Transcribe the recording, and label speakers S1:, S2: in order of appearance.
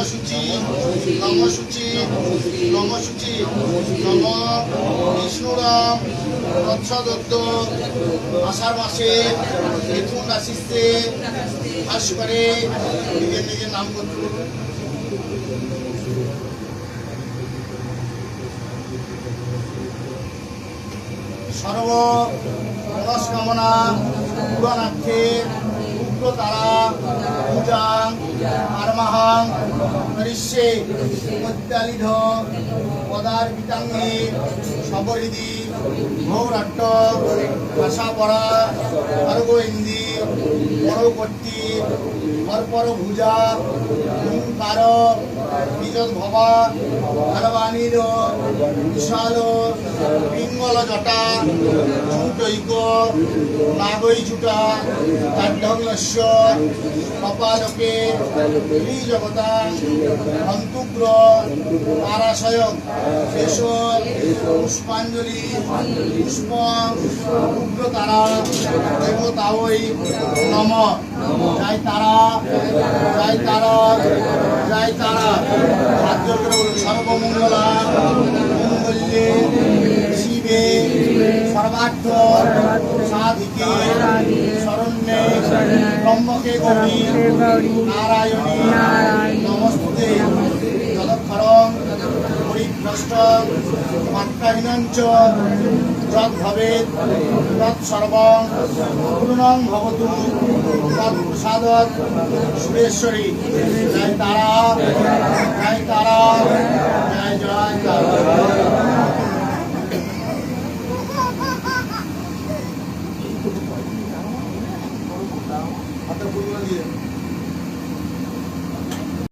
S1: নমসূচি নমসূচি নমসূচি নম বিষ্ণুরাম তৎসদত্ত আষাঢ় মাসে মিথুন রাশিতে বাস করে। নিজের নিজের নাম করতে সর্ব মনস্কামনা পুরাণার্থে উগ্র তারা পূজাং আরমাহাং, নরিষ্যে প্রত্যালিধ পদার বিতাঙ্গে সবরিদি ভৌরাট্ট ভাষা পড়া অর্গইন্দি পরবর্তী পরপর ভুজা হুঙ্কার নিজত ভবা ভারবাণীর বিশাল পিঙ্গল জটা চুটৈক নাগৈ চুটা কাঢ্যগ্লস্য কপালকে শ্রীজগতা অন্তুগ্র তারাশয় শেষ পুষ্পাঞ্জলি পুষ্প সর্বমঙ্গলা মঙ্গল্যে শিবে সর্বার্থ সাধিকে শরণ্যে ব্রহ্মকে নারায়ণী নমস্তে মাত্রাহীনাঞ্চ যৎ ভবেত তৎ ভবতু তৎ সুরেশ্বরী জয় তারা জয় তারা, জয় জয় তারা Até.